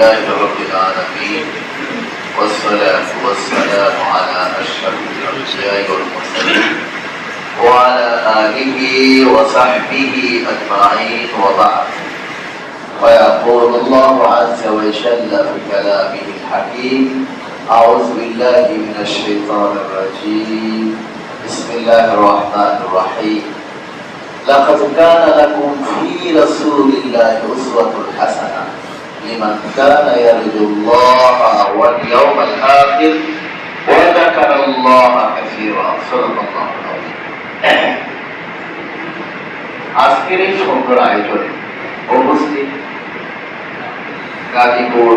لله رب العالمين والصلاة والسلام على أشرف الأنبياء والمرسلين وعلى آله وصحبه أجمعين وبعد. ويقول الله عز وجل في كلامه الحكيم أعوذ بالله من الشيطان الرجيم. بسم الله الرحمن الرحيم. لقد كان لكم في رسول الله أسوة حسنة. لمن كان يرجو الله واليوم الآخر وذكر الله كثيرا صدق الله العظيم আজকের এই সুন্দর আয়োজনে উপস্থিত গাজীপুর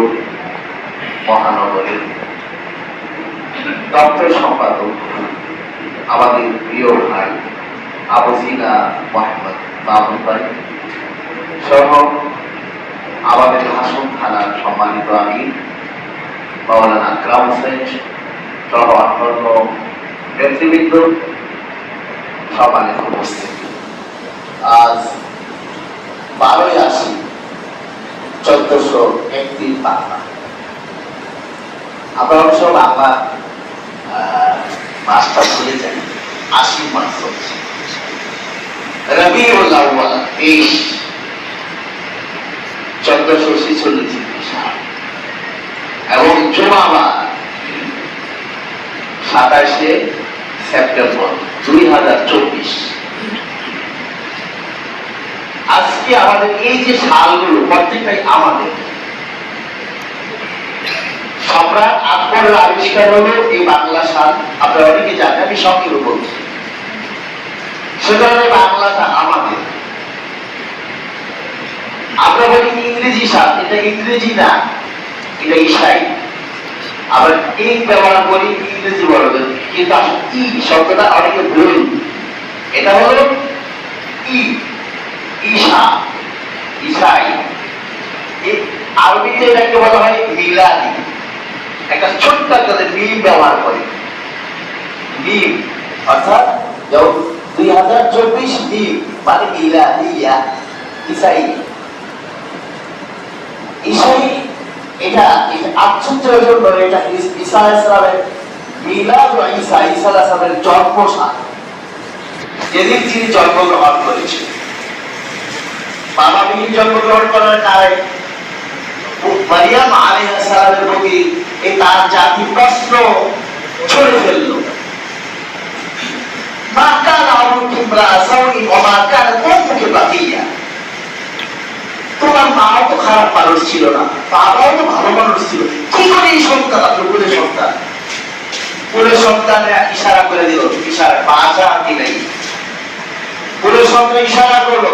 মহানগরের দপ্তর সম্পাদক আমাদের প্রিয় ভাই আবুসিনা মোহাম্মদ মাহমুদ ভাই সহ আমাদের হাসন থানার সম্মানিত আমির মাওলানা আকরাম হোসেন, সহ অন্যান্য নেতৃবৃন্দ সম্মানিত উপস্থিত। আজ বারোই আশি চোদ্দশো একত্রিশ বাংলা। আমরা অবশ্য বাংলা মাসটা ভুলে যাই আশি মাস আউয়াল তেইশ এবং জুমাবার সাতাশে সেপ্টেম্বর, দুই হাজার চব্বিশ। আজকে আমাদের এই যে সালগুলো, প্রত্যেকটাই আমাদের। সম্রাট আকবরের আবিষ্কার হলো এই বাংলা সাল। আপনারা অনেকে জানেন, আমি সংক্ষেপে বলছি। সেটা হলো বাংলাটা আমাদের। আমরা বলি ইংরেজি সাল এটা ইংরেজি না? এটা ইসাই আবার এই ব্যবহার করি, ইংরেজি বলবে কিন্তু ই শব্দটা অনেকে ভুল এটা হলো ই। ঈশা। ঈশাই। আরবিতে এটাকে বলা হয় মিলাদি। একটা ছোট্ট একটা মিম ব্যবহার করে। মিম। অর্থাৎ দুই হাজার চব্বিশ মিম মানে মিলাদিয়া, ঈশাই। ঈশাই এটা আশ্চর্যের জন্য এটা ঈসা ইসলামের মিলাদ ঈসা ঈসা ইসলামের জন্মসাল যেদিন তিনি জন্মগ্রহণ করেছেন। বাবা বিহি জন্মগ্রহণ করার কারণে মারিয়াম আলাইহিস সালামের প্রতি এই তার জাতি প্রশ্ন ছড়ে ফেলল। মা কান আবুকি ইমরাসাউনি ওয়া মা কান উম্মুকি বাকিয়া? তোমার মাও তো খারাপ মানুষ ছিল না বাবাও তো ভালো মানুষ ছিল। কি করে এই সন্তান আপনার সন্তান কুলের সন্তানে ইশারা করে দিল, ইশারা বাজা দিলেই কুলের সন্তান ইশারা করল।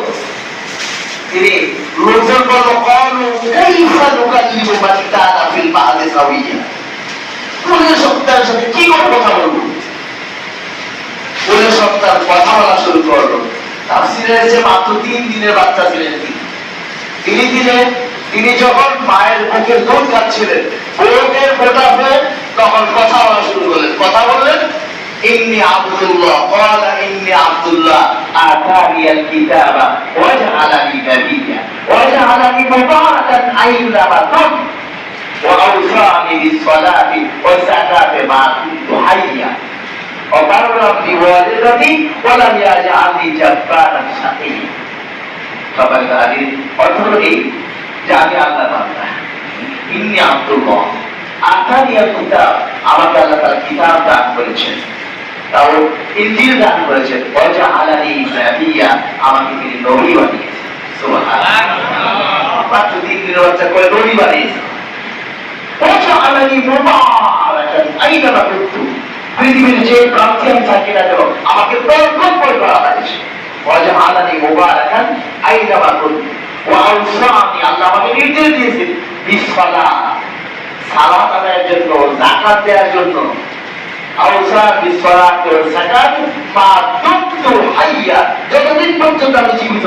তিনি লোকজন বলল সাবিয়া সন্তানের সাথে কি করে কথা বলব? সন্তান কথা বলা শুরু করল। তাফসিরের মাত্র তিন দিনের বাচ্চা ছিলেন তিনি। তিনি দিলেন তিনি যখন মায়ের বুকে দুধ খাচ্ছিলেন বুকের ফোটা হয়ে তখন কথা বলা শুরু করলেন কথা বললেন ইন্নি আব্দুল্লাহ قال ইন্নি আব্দুল্লাহ আতানি الكتاب وجعلني نبيا وجعلني مباركا اينما كنت واوصاني بالصلاه والزكاه ما كنت حيا وبرا بوالدتي ولم يجعلني جبارا شقيا অর্থ হলো এই যে আমি আল্লাহ বান্দা। কিতাব আমাকে আল্লাহ তাআলা কিতাব দান করেছেন। তাও ইনজিল দান করেছেন। ওয়াজা আলানি আমাকে তিনি নবী বানিয়েছেন। মাত্র তিন দিনের বাচ্চা করে নবী বানিয়েছেন। পৃথিবীর যে আমি থাকি না কেন, আমাকে বরকত করে ওয়াজআলানি মুবারাকান আইনামা আল্লাহ আমাকে নির্দেশ সালাত আদায়ের জন্য, যাকাত দেওয়ার জন্য। মা হাইয়া, যতদিন পর্যন্ত আমি জীবিত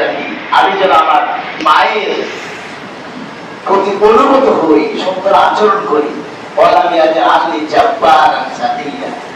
থাকি। আমি যেন আমার মায়ের প্রতি অনুগত হই আচরণ করি। জাব্বার সাদিয়া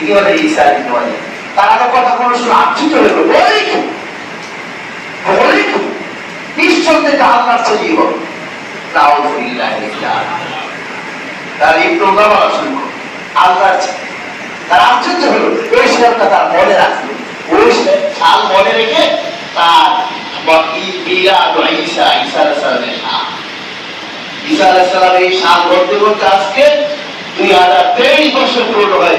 তিনি হলেন ঈসা তো কথা কোনো শুনে আশ্চর্য হয়ে গেল। কি? এটা আল্লাহর তার আশ্চর্য হলো, ওই সালটা তার মনে রাখল। ওই সাল মনে রেখে তার ঈসা ঈসা সালামের সাল ঈসা সালামের এই সাল বলতে বলতে আজকে দুই হাজার তেইশ বছর পূর্ণ হয়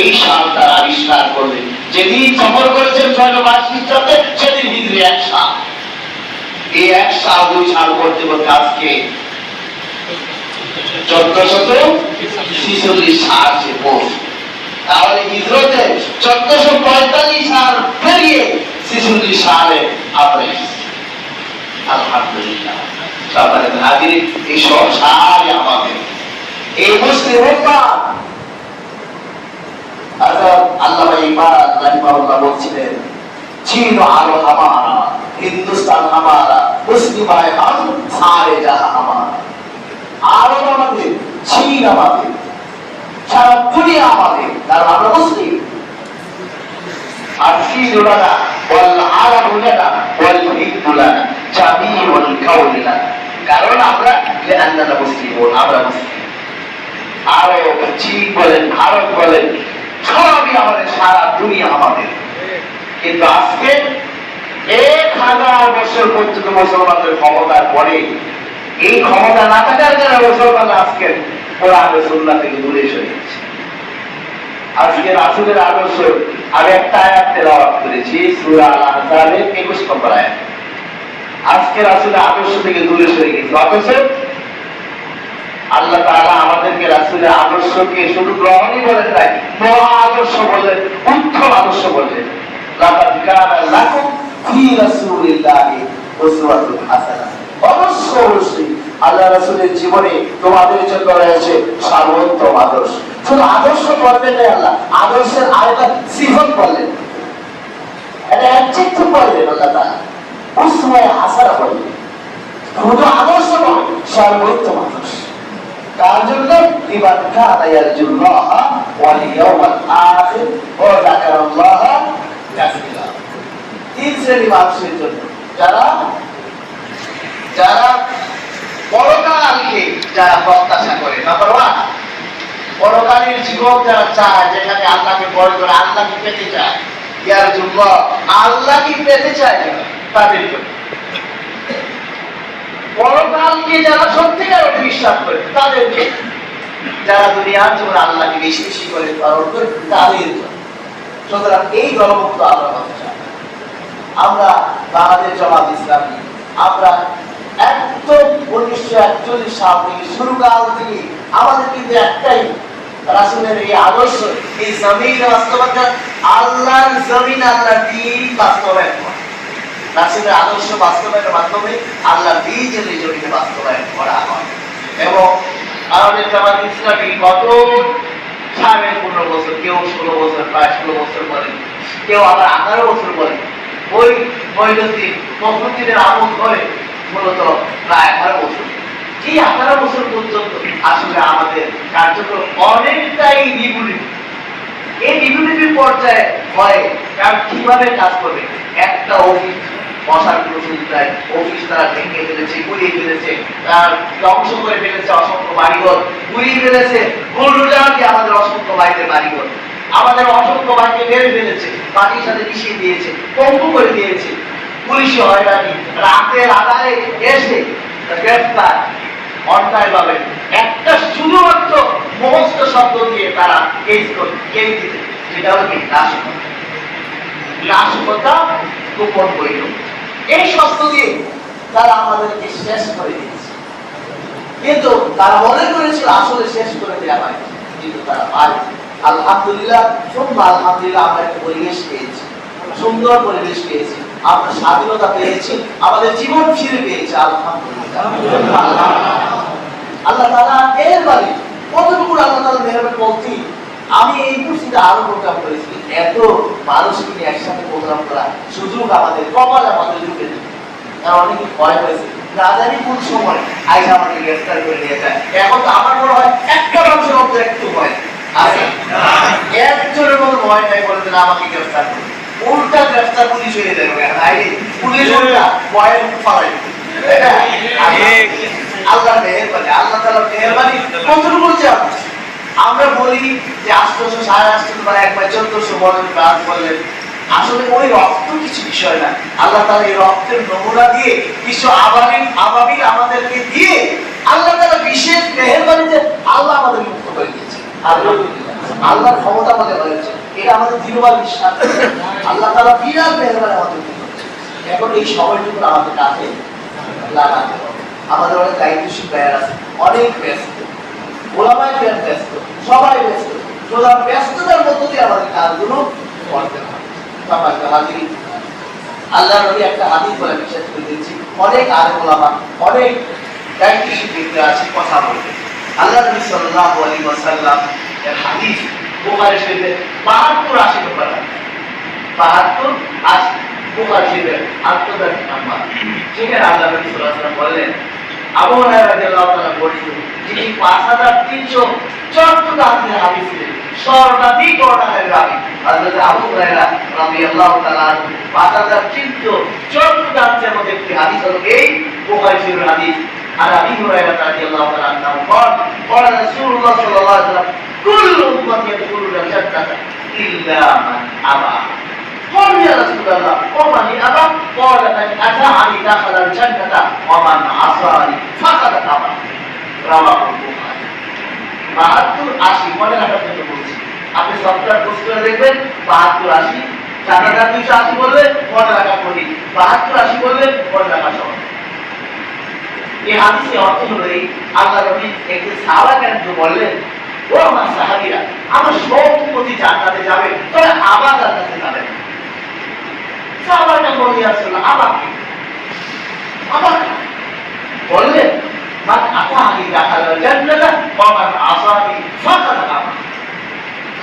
এই সালটা আবিষ্কার করলেন যেদিন সফর করেছেন ছয়শো বাইশ খ্রিস্টাব্দে, সেদিন হিজরি এক সাল। এই এক সাল দুই সাল করতে করতে আজকে সাল সাল সালে সব সাল আমাদের। এই মুসলিম হযরত আল্লামা ইকবাল রাহিমাহুল্লাহ বলছিলেন চীন আলো মুসলিম কারণ আমরা মুসলিম। আর চীন আমরা লিআন্নানা মুসলিমুন, আমরা মুসলিম। আরব চীন বলেন, ভারত বলেন সবই আমাদের, সারা দুনিয়া আমাদের। কিন্তু আজকে এক হাজার বছর পর্যন্ত মুসলমানদের ক্ষমতার পরে, এই ক্ষমতা না থাকার কারণে মুসলমান আজকে কোরআন সুন্নাহ থেকে দূরে সরে গেছে। আজকে রাসূলের আদর্শ আমি একটা আয়াত তেলাওয়াত করেছি, সূরা আল 21 নম্বর আয়াত। আজকে রাসূলের আদর্শ থেকে দূরে সরে গেছে। অথচ আল্লাহ তাআলা আমাদেরকে রাসূলের আদর্শকে শুধু গ্রহণই বলেন নাই, মহা আদর্শ বললেন, উত্তম আদর্শ বললেন। হাসানাহ। অবশ্যই আল্লাহ জীবনে তোমাদের জন্য সর্বোত্তম আদর্শ। শুধু আদর্শ বলবেন না আল্লাহ, আদর্শের আরেকটা সিফত বললেন। এটা অ্যাডজেক্টিভ বললেন আল্লাহ হাসানাহ বললেন। শুধু আদর্শ নয়, সর্বোত্তম আদর্শ। তার জন্য লিমান কানা ওয়াল ইয়াউমাল আখির ওয়া যাকারাল্লাহ কাসীরা তিন শ্রেণি মানুষের জন্য। যারা যারা পরকালকে যারা প্রত্যাশা করে নাম্বার ওয়ান পরকালের জীবন যারা চায়, যেখানে আল্লাহকে বড় করে, আল্লাহকে পেতে চায়, ইয়ার জন্য আল্লাহকে পেতে চায়, তাদের জন্য। পরকালকে যারা সত্যিকার বিশ্বাস করে, তাদেরকে যারা দুনিয়ার জীবনে আল্লাহকে বেশি বেশি করে স্মরণ করে, তাদের জন্য। সুতরাং এই দলমুক্ত আমরা হতে চাই আমরা বাংলাদেশ জামাত ইসলামী, আমরা একদম উনিশশো একচল্লিশ সাল থেকে শুরু কাল থেকে আমাদের কিন্তু একটাই রাসুলের এই আদর্শ, এই জমিন বাস্তবায়ন আল্লাহর জমিন আল্লাহ দিন বাস্তবায়ন রাসুলের আদর্শ বাস্তবায়নের মাধ্যমে আল্লাহ বীজের এই বাস্তবায়ন করা হয়। এবং আমাদের জামাত ইসলামী কত সাড়ে পনেরো বছর, কেউ ষোলো বছর, প্রায় ষোলো বছর পরে, কেউ আবার আঠারো বছর পরে, ওই মহিলদ্দিন মফুদ্দিনের আমল করে মূলত প্রায় আঠারো বছর। এই আঠারো বছর পর্যন্ত আসলে আমাদের কার্যক্রম অনেকটাই নিগুলিত এই নিগুলিতির পর্যায়ে হয় কারণ কীভাবে কাজ করবে? একটা অফিস কোনো সুযোগ অফিস তারা ভেঙে ফেলেছে গুলিয়ে ফেলেছে, তার ধ্বংস করে ফেলেছে অসংখ্য বাড়িঘর গুলিয়ে ফেলেছে দিয়ে আমাদের অসংখ্য বাড়িতে বাড়িঘর। আমাদের অসংখ্য বাড়িকে মেরে ফেলেছে মাটির সাথে মিশিয়ে দিয়েছে, পঙ্গু করে দিয়েছে। পুলিশি হয়রানি, রাতের আধারে এসে গ্রেফতার অন্যায় ভাবে একটা শুধুমাত্র মহস্ত শব্দ দিয়ে তারা কেস কেস দিতে সেটা হলো কি? নাশকতা গোপন করিল। এই শব্দ দিয়ে তারা আমাদেরকে শেষ করে দিয়েছে। কিন্তু তারা মনে করেছিল আসলে শেষ করে দেওয়া হয়, কিন্তু তারা পারে আলহামদুলিল্লাহ সুন্দর আলহামদুলিল্লাহ আমরা একটা পরিবেশ পেয়েছি। সুন্দর পরিবেশ পেয়েছি। আমরা স্বাধীনতা পেয়েছি। আমাদের জীবন ফিরে পেয়েছে, আলহামদুলিল্লাহ। আল্লাহ তালা এর বাড়ি কতটুকু আল্লাহ তালা মেহরবান বলছি আমি এই কুর্সিতে আরও প্রোগ্রাম করেছি। এত মানুষকে নিয়ে একসাথে প্রোগ্রাম করা সুযোগ আমাদের কপাল আমাদের ঢুকে দিবে কারণ অনেকে ভয় হয়েছে জানি কোন সময় আইসা আমাকে গ্রেফতার করে নিয়ে যায়? এখন তো আমার মনে হয় একটা মানুষের মধ্যে একটু ভয় আছে। একজনের মতো ভয় নাই বলে না আমাকে গ্রেফতার করে উল্টা গ্রেফতার পুলিশ হয়ে যাবে। আইরে পুলিশ উল্টা ভয় ফালাই আল্লাহ মেহেরবানি আল্লাহ তাআলা মেহেরবানি কতটুকু বলছে আমরা বলি যে আটশোশো সাড়ে আটশো বা একবার চোদ্দশো বলেন, প্রাণ করলেন আসলে ওই রক্ত কিছু বিষয় না। আল্লাহ তালা এই রক্তের নমুনা দিয়ে কিছু আবাবিল আবাবিল আমাদেরকে দিয়ে আল্লাহ তালা বিশেষ মেহেরবানিতে আল্লাহ আমাদের মুক্ত করে দিয়েছে। আলহামদুলিল্লাহ। আল্লাহর ক্ষমতা আমাদের হয়েছে এটা আমাদের দৃঢ়বার বিশ্বাস। আল্লাহ তালা বিরাট মেহরবানি আমাদের এখন এই সময়টুকু আমাদের কাছে লাগাতে হবে। আমাদের অনেক দায়িত্বশীল ব্যয় আছে, অনেক ব্যস্ত। ওলামায় ব্যয় ব্যস্ত, সবাই ব্যস্ত। সুতরাং ব্যস্ততার মধ্য দিয়ে আমাদের কাজগুলো করতে হাজির আল্লাহ নবী একটা হাদিস বলে বিশ্বাস করে দিয়েছি। অনেক আলেম ওলামা, অনেক দায়িত্বশীল ব্যক্তি আছে, কথা বলবে আল্লাহ নবী সাল্লাল্লাহু আলাইহি ওয়াসাল্লাম এর হাদিস বুখারী শরীফে 72 80 নম্বর হাদিস। 72 80 বুখারী শরীফে আত্মদান নাম্বার। সেখানে আল্লাহ নবী ওয়াসাল্লাম বললেন আবু হুরায়রা রাদিয়াল্লাহু তাআলা বর্ণিত যিনি 5314 হাদিসের হাদিস ছিলেন সর্বাধিক বর্ণনাকারী রাবী হযরত আবু হুরায়রা রাদিয়াল্লাহু তাআলা 5314 হাদিসের মধ্যে একটি হাদিস হলো এই বুখারী শরীফের হাদিস عن ابي هريره رضي الله تعالى عنه قال قال رسول الله صلى الله عليه وسلم كل امتي يدخلون الجنه الا من ابى قال يا رسول الله ومن ابى قال من اتاني دخل الجنه ومن عصاني فقد ابى رواه البخاري বাহাত্তর আশি মনে রাখার জন্য বলছি আপনি সফটওয়্যার পোস্ট করে দেখবেন বাহাত্তর আশি চার হাজার দুইশো আশি বললে মনে রাখা কঠিন বাহাত্তর আশি বললে মনে রাখা সহজ এই হাদিসে অর্থ হলো এই আল্লাহ নবী একটি সাহাবা কেন বললেন ও আমার সাহাবীরা আমার সব প্রতি জান্নাতে যাবে তবে আবার জান্নাতে যাবে না। সাহাবাটা বলে আবার। আবার বললেন মান আতানি দাখাল জান্নাতা ওয়া মান আসানি ফাকাদ আবা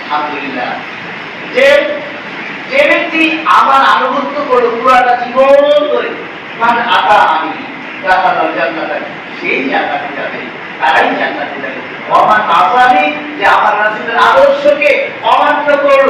আলহামদুলিল্লাহ। যে যে ব্যক্তি আমার আনুগত্য করে পুরাটা জীবন ধরে মান আমি সেই তারাই জান্নাতে যাবে ওমান আসানি যে আমার রাসূলের আদর্শকে অমান্য করল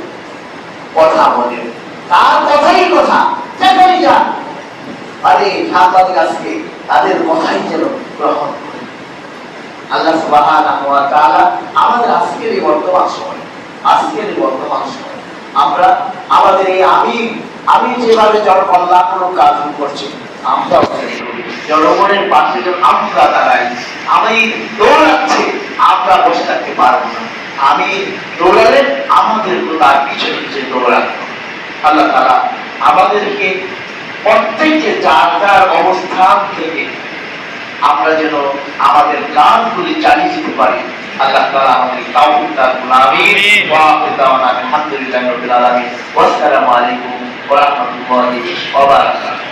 কথা তার কথাই কথা। যান আরে আজকে তাদের কথাই যেন গ্রহণ আল্লাহ তাআলা আমাদের আজকের এই বর্তমান সময়, আজকের এই বর্তমান সময়, আমরা আমাদের এই আমি আমি যেভাবে কাজ আমরা জনগণের পাশে আমরা দাঁড়াই আমি আমরা বসে থাকতে পারব না। আমি দৌড়ালে আমাদের তার পিছনে দৌড়াতে হবে। আল্লাহ তারা আমাদেরকে প্রত্যেককে যার যার অবস্থান থেকে আমরা যেন আমাদের কাজগুলি চালিয়ে যেতে পারি। আল্লাহ তাআলা আমাদের তাওফিক দান করুন আমিন। ওয়া আলহামদুলিল্লাহি রাব্বিল আলামিন। ওয়াসসালামু আলাইকুম ওয়া রাহমাতুল্লাহি ওয়া বারাকাতুহু।